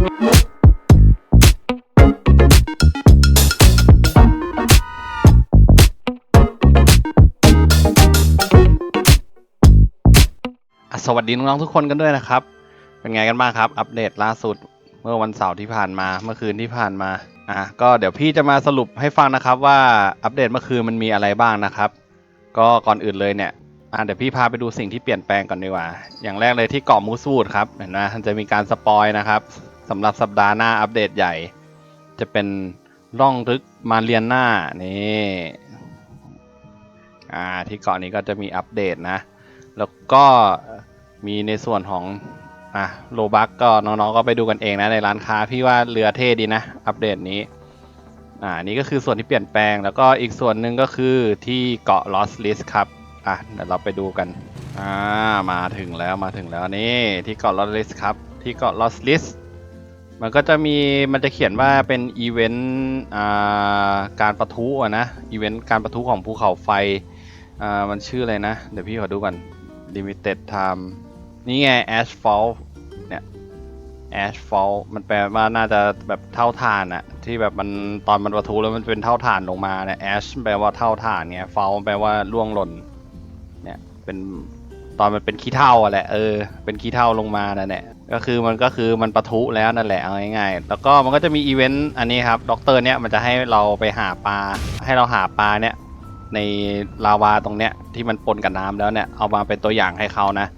สวัสดีน้องๆทุกคนกันด้วยนะครับ เป็นไงกันบ้างครับ อัปเดตล่าสุดเมื่อวันเสาร์ที่ผ่านมา เมื่อคืนที่ผ่านมา อะ ก็เดี๋ยวพี่จะมาสรุปให้ฟังนะครับว่าอัปเดตเมื่อคืนมันมีอะไรบ้างนะครับ ก็ก่อนอื่นเลยเนี่ย อะเดี๋ยวพี่พาไปดูสิ่งที่เปลี่ยนแปลงก่อนดีกว่า อย่างแรกเลยที่เกาะมูสูดครับ เห็นไหมมันจะมีการสปอยนะครับ สำหรับสัปดาห์หน้าอัปเดตใหญ่ จะเป็นร่องลึกมาเรียนหน้านี่อ่าที่เกาะนี้ก็จะมีอัปเดตนะ แล้วก็มีในส่วนของอะโลบักก็น้องๆก็ไปดูกันเองนะในร้านค้าพี่ว่าเรือเท่ดีนะ อัปเดตนี้อ่านี่ก็คือส่วนที่เปลี่ยนแปลง แล้วก็อีกส่วนหนึ่งก็คือที่เกาะ Lost List ครับอะเดี๋ยวเราไปดูกันอ่ามาถึงแล้วมาถึงแล้วนี่ที่เกาะ Lost List ครับ ที่เกาะ Lost List มันก็จะมีมันจะเขียนว่าเป็นอีเวนต์การประทุอะนะอีเวนต์การประทุของภูเขาไฟมันชื่ออะไรนะ เดี๋ยวพี่ขอดูก่อน limited time นี่ไง asphalt เนี่ย asphalt มันแปลว่าน่าจะแบบเท่าฐานอะที่แบบมันตอนมันประทุแล้วมันเป็นเท่าฐานลงมาเนี่ย ash แปลว่าเท่าฐานไง fall แปลว่าร่วงหล่นเนี่ยเป็นตอนมันเป็นขี้เท่าอะแหละเออเป็นขี้เท่าลงมานั่นแหละ ก็คือมันก็คือมันประทุแล้วนั่นแหละเอาง่ายๆแล้วก็มันก็จะมีอีเวนต์อันนี้ครับด็อกเตอร์เนี่ยมันจะให้เราไปหาปลา ให้เราหาปลาเนี่ยในลาวาตรงเนี้ยที่มันปนกับน้ำแล้วเนี่ยเอามาเป็นตัวอย่างให้เขานะ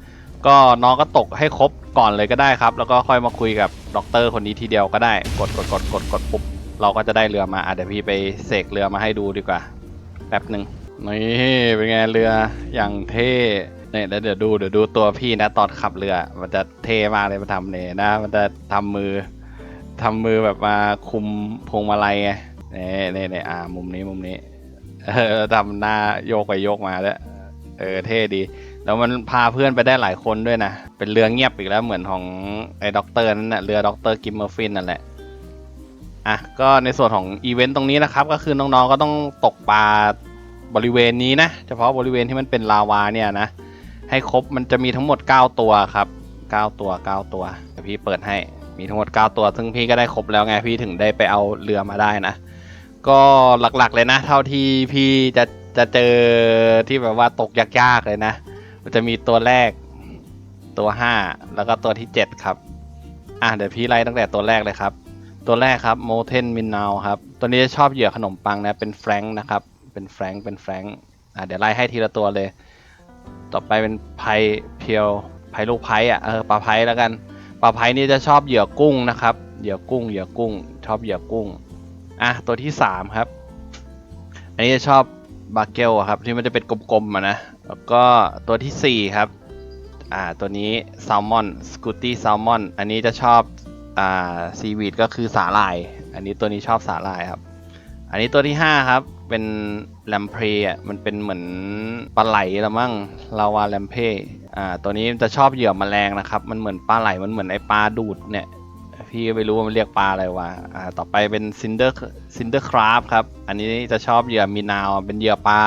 ก็น้องก็ตกให้ครบก่อนเลยก็ได้ครับ แล้วก็ค่อยมาคุยกับด็อกเตอร์คนนี้ทีเดียวก็ได้ กดกดกดกดกดปุ๊บเราก็จะได้เรือมาอะเดี๋ยวพี่ไปเสกเรือมาให้ดูดีกว่าแป๊บหนึ่งนี่เป็นไงเรืออย่างเท่ เนี่ยแล้วเดี๋ยวดูเดี๋ยวดูตัวพี่นะ ตอนขับเรือ มันจะเท่มากเลยมาทำเนี่ยนะ มันจะทำมือทำมือแบบมาคุมพวงมาลัยไงเนี่ยเนี่ยเนี่ยอ่า มุมนี้มุมนี้ เออทำหน้าโยกไปโยกมาแล้วเออเท่ดี แล้วมันพาเพื่อนไปได้หลายคนด้วยนะ เป็นเรือเงียบอีกแล้วเหมือนของไอ้ด็อกเตอร์นั่นแหละเรือด็อกเตอร์กิมเมอร์ฟินนั่นแหละอะก็ในส่วนของอีเวนต์ตรงนี้นะครับ ก็คือน้องๆก็ต้องตกปลาบริเวณนี้นะ เฉพาะบริเวณที่มันเป็นลาวาเนี่ยนะ ให้ครบมันจะมีทั้งหมด 9 ตัวครับ 9 ตัว 9 ตัวเดี๋ยวพี่เปิดให้มีทั้งหมด 9 ตัว ซึ่งพี่ก็ได้ครบแล้วไงพี่ถึงได้ไปเอาเรือมาได้นะ ก็หลักๆเลยนะ เท่าที่พี่จะจะเจอที่แบบว่าตกยากๆเลยนะ มันจะมีตัวแรกตัว 5 แล้วก็ตัวที่ 7 ครับ อะเดี๋ยวพี่ไล่ตั้งแต่ตัวแรกเลยครับ ตัวแรกครับโมเทนมินนาวครับ ตัวนี้จะชอบเหยื่อขนมปังนะ เป็นแฟรงค์นะครับ เป็นแฟรงค์เป็นแฟรงค์อะเดี๋ยวไล่ให้ทีละตัวเลย ต่อไปเป็นไพเพียวไพลูกไพอะเออปลาไพแล้วกันปลาไพนี่จะชอบเหยื่อกุ้งนะครับเหยื่อกุ้งเหยื่อกุ้ง ชอบเหยื่อกุ้งอะตัวที่สามครับ อันนี้จะชอบบาเกลครับที่มันจะเป็นกลมๆอะนะแล้วก็ตัวที่สี่ครับอ่าตัวนี้แซลมอนสกูตี้แซลมอนอันนี้จะชอบอ่าซีวีดก็คือสาหร่าย อันนี้ตัวนี้ชอบสาหร่ายครับ อันนี้ตัวที่ห้าครับ เป็นแลมเพรอะมันเป็นเหมือนปลาไหลละมั้งลาวาแลมเพอ่าตัวนี้จะชอบเหยื่อแมลงนะครับ มันเหมือนปลาไหลมันเหมือนไอปลาดูดเนี่ยพี่ก็ไม่รู้ว่ามันเรียกปลาอะไรวะอ่าต่อไปเป็นซินเดอร์ซินเดอร์คราฟครับ อันนี้จะชอบเหยื่อมีนาวเป็นเหยื่อปลา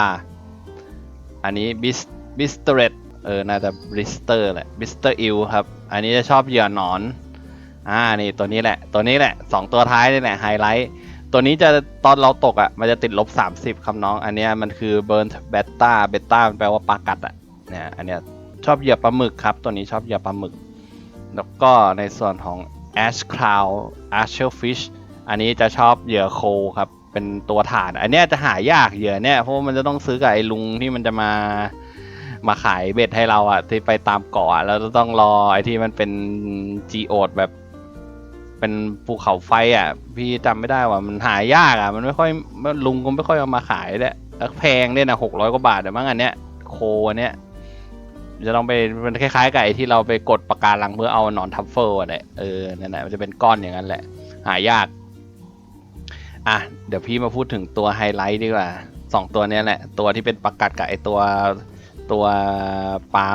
อันนี้บิสบิสเตเรตเออ น่าจะบิสเตอร์แหละบิสเตอร์อิลครับ อันนี้จะชอบเหยื่อหนอน อ่า นี่ตัวนี้แหละ ตัวนี้แหละสองตัวท้ายนี่แหละไฮไลท์ ตัวนี้จะตอนเราตกอะ มันจะติดลบ30ครับน้อง อันเนี้ยมันคือเบิร์นเบต้าเบต้ามันแปลว่าปลากัดอะเนี่ยอันเนี้ยชอบเหยื่อปลาหมึกครับ ตัวนี้ชอบเหยื่อปลาหมึก แล้วก็ในส่วนของ ash cloud archer fish อันนี้จะชอบเหยื่อโคครับ เป็นตัวถ่าน อันเนี้ยจะหายากเหยื่อเนี่ยเพราะว่ามันจะต้องซื้อกับไอ้ลุงที่มันจะมามาขายเบ็ดให้เราอะที่ไปตามเกาะอะแล้วต้องรอไอ้ที่มันเป็น geode แบบ เป็นภูเขาไฟอะ พี่จำไม่ได้ว่ามันหายากอะ มันไม่ค่อยลุงก็ไม่ค่อยเอามาขายเลยแล้วแพงด้วยนะหกร้อยกว่าบาทแต่มั้งอันเนี้ยโคอันเนี้ยจะต้องไปมันคล้ายๆกับไอ้ที่เราไปกดปากการังเพื่อเอาหนอนทัฟเฟิลอะแหละเออนั่นแหละมันจะเป็นก้อนอย่างนั้นแหละ หายาก อะเดี๋ยวพี่มาพูดถึงตัวไฮไลท์ดีกว่าสองตัวเนี้ยแหละ ตัวที่เป็นประกัดกับไอตัวตัวปลา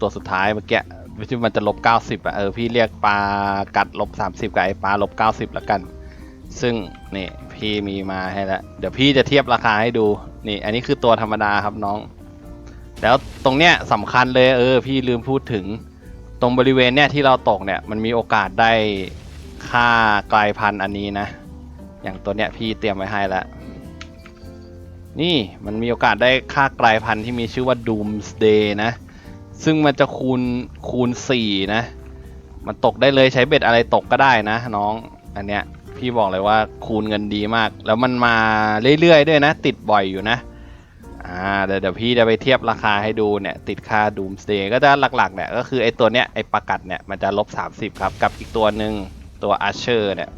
ตัวสุดท้ายเมื่อกี้ ที่มันจะลบ90อะเออพี่เรียกปลากัดลบ30กับไอปลาลบ90แล้วกัน ซึ่งนี่พี่มีมาให้แล้วเดี๋ยวพี่จะเทียบราคาให้ดูนี่ อันนี้คือตัวธรรมดาครับน้อง แล้วตรงเนี้ยสำคัญเลยเออ พี่ลืมพูดถึง ตรงบริเวณเนี้ยที่เราตกเนี่ยมันมีโอกาสได้ค่ากลายพันธุ์อันนี้นะ อย่างตัวเนี้ยพี่เตรียมไว้ให้แล้วนี่มันมีโอกาสได้ค่ากลายพันธุ์ที่มีชื่อว่า Doomsday นะ ซึ่งมันจะคูณคูณ4นะ มันตกได้เลยใช้เบ็ดอะไรตกก็ได้นะ น้อง อันเนี้ยพี่บอกเลยว่าคูณเงินดีมาก แล้วมันมาเรื่อยๆด้วยนะ ติดบ่อยอยู่นะอ่าเดี๋ยวเดี๋ยวพี่จะไปเทียบราคาให้ดูเนี่ยติดค่า Doomsday ก็จะหลักๆเนี่ยก็คือไอตัวเนี้ยไอประกัดเนี่ยมันจะลบ 30 ครับ กับอีกตัวหนึ่งตัว Archer เนี่ย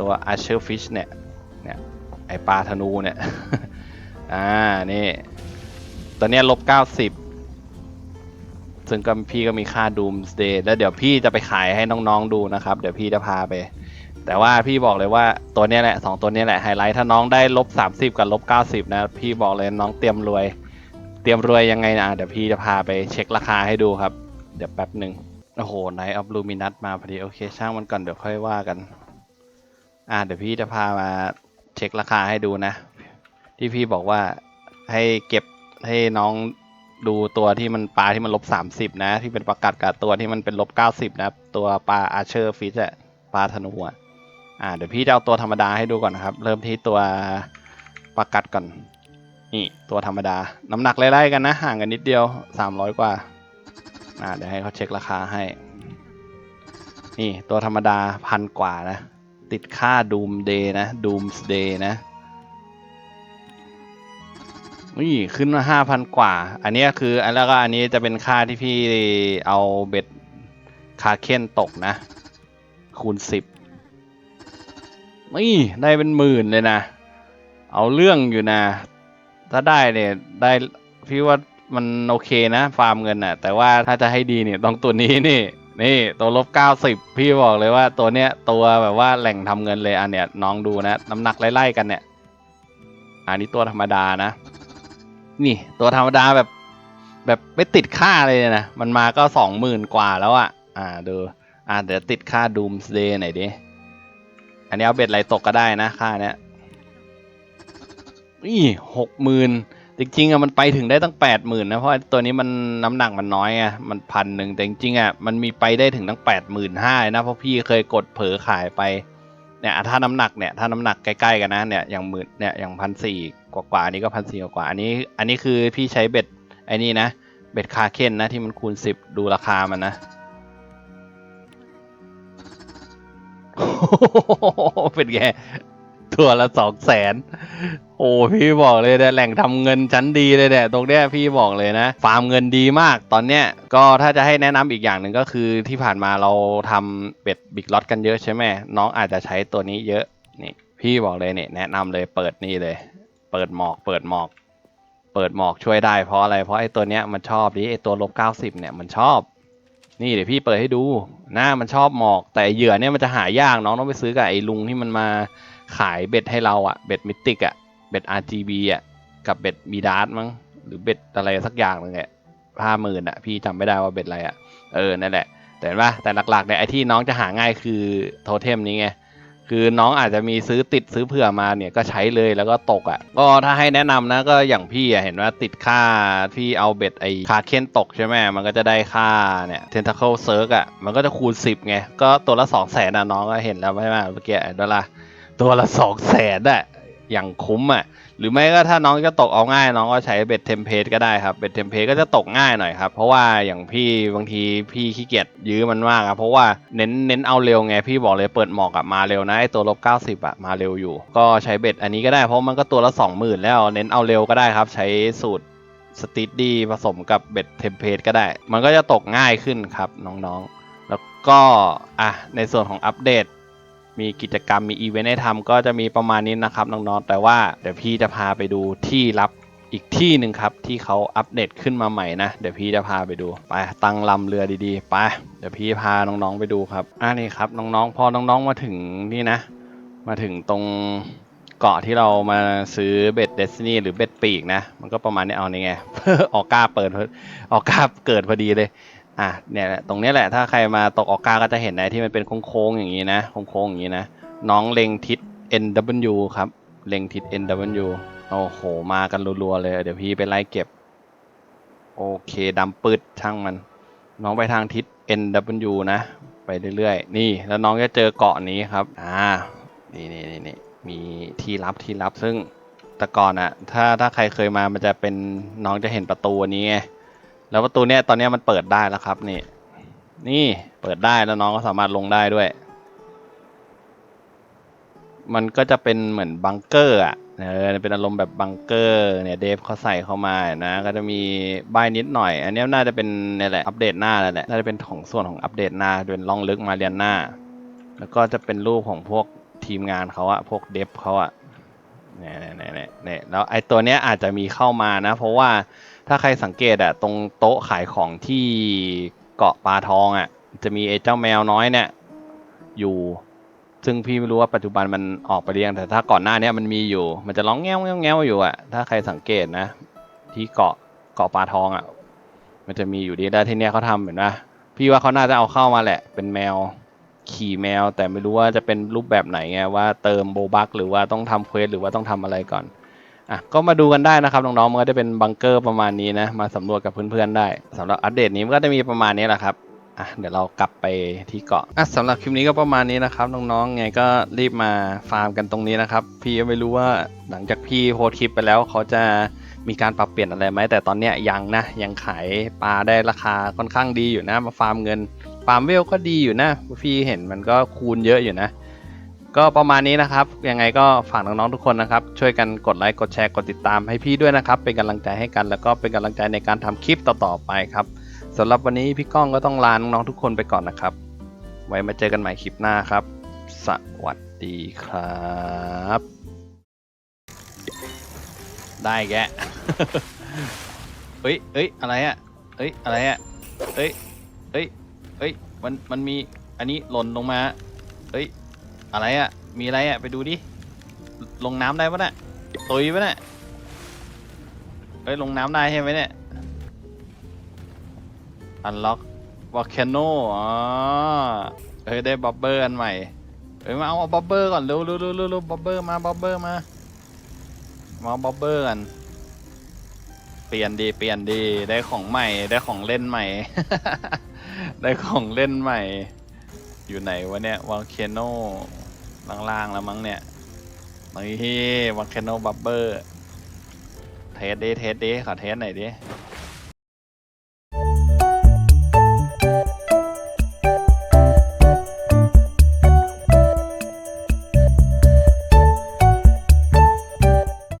ตัว Archer Fish เนี่ยเนี่ยไอปลาธนูเนี่ยอ่านี่ตัวเนี้ยลบ 90 ซึ่งก็พี่ก็มีค่า Doomsday แล้วเดี๋ยวพี่จะไปขายให้น้องๆดูนะครับ เดี๋ยวพี่จะพาไป แต่ว่าพี่บอกเลยว่าตัวเนี้ยแหละสองตัวเนี้ยแหละไฮไลท์ถ้าน้องได้ลบ30กับลบ90นะ พี่บอกเลยน้องเตรียมรวย เตรียมรวยยังไงนะเดี๋ยวพี่จะพาไปเช็คราคาให้ดูครับ เดี๋ยวแป๊บหนึ่งโอ้โหไนออฟลูมินัสมาพอดี โอเค ช่างมันก่อนเดี๋ยวค่อยว่ากัน อ่า เดี๋ยวพี่จะพามาเช็คราคาให้ดูนะ ที่พี่บอกว่าให้เก็บให้น้อง ดูตัวที่มันปลาที่มันลบ30นะ ที่เป็นประกัดกับตัวที่มันเป็นลบ90นะตัวปลาอาเชอร์ฟิชอะปลาธนูอะอ่าเดี๋ยวพี่จะเอาตัวธรรมดาให้ดูก่อนนะครับ เริ่มที่ตัวปลากัดก่อน นี่ตัวธรรมดา น้ำหนักไล่ๆกันนะ ห่างกันนิดเดียว300กว่าอ่าเดี๋ยวให้เขาเช็คราคาให้ นี่ตัวธรรมดาพันกว่านะ ติดค่า Doom Day นะ Doomsday นะ นี่ขึ้นมาห้าพันกว่า อันนี้คืออันแล้วก็อันนี้จะเป็นค่าที่พี่เอาเบ็ดคาเคนตกนะ คูณสิบนี่ได้เป็นหมื่นเลยนะ เอาเรื่องอยู่นะ ถ้าได้เนี่ยได้พี่ว่ามันโอเคนะ ฟาร์มเงินน่ะ แต่ว่าถ้าจะให้ดีเนี่ยต้องตัวนี้นี่ นี่ตัวลบเก้าสิบพี่บอกเลยว่าตัวเนี้ยตัวแบบว่าแหล่งทำเงินเลยอันเนี้ยน้องดูนะ น้ำหนักไล่ๆกันเนี่ย อันนี้ตัวธรรมดานะ นี่ตัวธรรมดาแบบแบบไม่ติดค่าเลยนะ มันมาก็สองหมื่นกว่าแล้วอะ่ะ อ่าดู อ่าเดี๋ยวติดค่า Doomsday หน่อยดิ อันนี้เอาเบ็ดอะไรตกก็ได้นะค่าเนี้ยนี่หกหมื่นจริงๆอะมันไปถึงได้ตั้งแปดหมื่นนะ เพราะตัวนี้มันน้ำหนักมันน้อยไงมันพันหนึ่งแต่จริงๆอะมันมีไปได้ถึงตั้งแปดหมื่นห้านะ เพราะพี่เคยกดเผลอขายไป เนี่ยถ้าน้ำหนักเนี่ยถ้าน้ำหนักใกล้ๆกันนะเนี่ยอย่างหมื่นเนี่ยอย่างพันสี่กว่าๆอันนี้ก็พันสี่กว่าอันนี้ อันนี้คือพี่ใช้เบ็ดไอ้นี่นะเบ็ดคาเคนนะที่มันคูณสิบดูราคามันนะเป็นไง ตัวละสองแสนโอ้พี่บอกเลยเนี่แหล่งทำเงินชั้นดีเลยเนี่ยตรงเนี้ยพี่บอกเลยนะ ฟาร์มเงินดีมากตอนเนี้ยก็ถ้าจะให้แนะนำอีกอย่างหนึ่งก็คือที่ผ่านมาเราทำเป็ดบิ๊กล็อตกันเยอะใช่ไหมน้องอาจจะใช้ตัวนี้เยอะนี่พี่บอกเลยเนี่ยแนะนำเลยเปิดนี่เลย เปิดหมอก เปิดหมอก เปิดหมอกช่วยได้เพราะอะไรเพราะไอ้ตัวเนี้ยมันชอบดิไอ้ตัวลบเก้าสิบเนี่ยมันชอบ นี่เดี๋ยวพี่เปิดให้ดูหน้ามันชอบหมอก แต่เหยื่อเนี่ยมันจะหายากน้องต้องไปซื้อกับไอ้ลุงที่มันมา ขายเบ็ดให้เราอะเบ็ดมิติกอะเบ็ด RGB อะกับเบ็ดมีดาร์ตมั้งหรือเบ็ดอะไรสักอย่างนึงแหละห้าหมื่นอะพี่จำไม่ได้ว่าเบ็ดอะไรอะเออนั่นแหละ แต่เห็นปะแต่หลักๆเนี่ยไอ้ที่น้องจะหาง่ายคือโทเทมนี้ไงคือน้องอาจจะมีซื้อติดซื้อเผื่อมาเนี่ยก็ใช้เลยแล้วก็ตกอะ่ะก็ถ้าให้แนะนำนะก็อย่างพี่อะเห็นว่าติดค่าที่เอาเบ็ดไอคาเคนตกใช่ไหมมันก็จะได้ค่าเนี่ยเทนท a เคิลเซิร์กอะมันก็จะคูณ 10ไงก็ตัวละ 2 0 0แสนอะน้องก็เห็นแล้วใช่ไหมเมื่อกี้ดอลลาร์ ตัวละ2 0 0แสนอะอย่างคุ้มอะหรือไม่ก็ถ้าน้องจะตกเอาง่ายน้องก็ใช้เบ็ดเทมเพลตก็ได้ครับเบ็ดเทมเพลตก็จะตกง่ายหน่อยครับ เพราะว่าอย่างพี่บางทีพี่ขี้เกียจยื้อมันมากอะเพราะว่าเน้นเน้นเอาเร็วไงพี่บอกเลยเปิดหมอกอะมาเร็วนะไอตัวลบ90อะมาเร็วอยู่ ก็ใช้เบ็ดอันนี้ก็ได้เพราะมันก็ตัวละ20,000แล้วเน้นเอาเร็วก็ได้ครับ ใช้สูตรสติดดีผสมกับเบ็ดเทมเพลตก็ได้ มันก็จะตกง่ายขึ้นครับน้องๆ แล้วก็อะในส่วนของอัปเดต มีกิจกรรมมีอีเวนต์ให้ทำก็จะมีประมาณนี้นะครับน้องๆแต่ว่าเดี๋ยวพี่จะพาไปดูที่ลับอีกที่หนึ่งครับที่เขาอัปเดตขึ้นมาใหม่นะเดี๋ยวพี่จะพาไปดูไปตั้งลำเรือดีๆไปเดี๋ยวพี่พาน้องๆไปดูครับอ่านี่ครับน้องๆพอน้องๆมาถึงนี่นะ มาถึงตรงเกาะที่เรามาซื้อเบ็ดเดสนีหรือเบ็ดปีกนะ มันก็ประมาณนี้เอานี่ไงออกก้าเปิดออกก้าเกิดพอดีเลย อะเนี่ยแหละตรงเนี้ยแหละถ้าใครมาตกออกกาก็จะเห็นนะที่มันเป็นโค้งๆอย่างนี้นะโค้งๆอย่างนี้นะ น้องเล็งทิศ NW ครับเล็งทิศ NW โอ้โห มากันรัวๆเลย เดี๋ยวพี่ไปไล่เก็บ โอเคดำปืดช่างมัน น้องไปทางทิศ NW นะ ไปเรื่อยๆ นี่แล้วน้องจะเจอเกาะนี้ครับ อ่า นี่นี่นี่นี่มีที่ลับที่ลับซึ่งแต่ก่อนอะถ้าถ้าใครเคยมามันจะเป็นน้องจะเห็นประตูนนี้ไง แล้วประตูเนี้ยตอนเนี้ยมันเปิดได้แล้วครับ นี่ นี่เปิดได้แล้วน้องก็สามารถลงได้ด้วย มันก็จะเป็นเหมือนบังเกอร์อะเออเป็นอารมณ์แบบบังเกอร์เนี่ยเดฟเขาใส่เข้ามานะ ก็จะมีบ้ายนิดหน่อย อันนี้น่าจะเป็นนี่แหละอัปเดตหน้าแล้วแหละน่าจะเป็นของส่วนของอัปเดตหน้าเป็นล่องลึกมาเรียนหน้า แล้วก็จะเป็นรูปของพวกทีมงานเขาอะพวกเดฟเขาอะเนี่ยเนี่ยเนี่ยเนี่ยแล้วไอตัวเนี้ยอาจจะมีเข้ามานะ เพราะว่า ถ้าใครสังเกตอะตรงโต๊ะขายของที่เกาะปลาทองอะจะมีไอ้เจ้าแมวน้อยเนี่ย อยู่ ซึ่งพี่ไม่รู้ว่าปัจจุบันมันออกไปหรือยังแต่ถ้าก่อนหน้านี้มันมีอยู่ มันจะร้องแง้วแง้วแง้วอยู่อะถ้าใครสังเกตนะ ที่เกาะเกาะปลาทองอะมันจะมีอยู่ดีแล้วที่เนี้ยเขาทำเห็นปะพี่ว่าเขาน่าจะเอาเข้ามาแหละ เป็นแมวขี่แมว แต่ไม่รู้ว่าจะเป็นรูปแบบไหนไงว่าเติมโบบักหรือว่าต้องทำเควสหรือว่าต้องทำอะไรก่อน อะก็มาดูกันได้นะครับน้องๆมันก็จะเป็นบังเกอร์ประมาณนี้นะมาสำรวจกับเพื่อนๆได้สำหรับอัปเดตนี้มันก็จะมีประมาณนี้แหละครับอะเดี๋ยวเรากลับไปที่เกาะอะสำหรับคลิปนี้ก็ประมาณนี้นะครับน้องๆไงก็รีบมาฟาร์มกันตรงนี้นะครับ พี่ก็ไม่รู้ว่าหลังจากพี่โพสต์คลิปไปแล้วเขาจะมีการปรับเปลี่ยนอะไรไหมแต่ตอนเนี้ยยังนะยังขายปลาได้ราคาค่อนข้างดีอยู่นะมาฟาร์มเงินฟาร์มเวลก็ดีอยู่นะพี่เห็นมันก็คูณเยอะอยู่นะ ก็ประมาณนี้นะครับ ยังไงก็ฝากน้องๆทุกคนนะครับ ช่วยกันกดไลค์กดแชร์กดติดตามให้พี่ด้วยนะครับ เป็นกำลังใจให้กันแล้วก็เป็นกำลังใจในการทำคลิปต่อๆไปครับสำหรับวันนี้พี่ก้องก็ต้องลาน้องๆทุกคนไปก่อนนะครับ ไว้มาเจอกันใหม่คลิปหน้าครับ สวัสดีครับ ได้แกะเฮ้ยเฮ้ยอะไรอะเฮ้ยอะไรอะเฮ้ยเฮ้ยเฮ้ยมันมันมีอันนี้หล่นลงมาเฮ้ย อะไรอะมีอะไรอะไปดูดิ ลงน้ำได้ปะเนี่ยตุยปะเนี่ยเฮ้ยลงน้ำได้ใช่ไหมเนี่ย อันล็อกวอลแคนโนอ๋อเฮ้ยได้บับเบอร์อันใหม่ เฮ้ยมาเอาบับเบอร์ก่อนเร็วเร็วเร็วเร็วเร็วบับเบอร์มาบับเบอร์มา มาบับเบอร์กันเปลี่ยนดีเปลี่ยนดีได้ของใหม่ได้ของเล่นใหม่ ได้ของเล่นใหม่ อยู่ไหนวะเนี่ยวอลแคนโน ล่างๆแล้วมั้งเนี่ยนี่วัคแคนโนบับเบอร์ เทสดิเทสดิขอเทสหน่อยดิ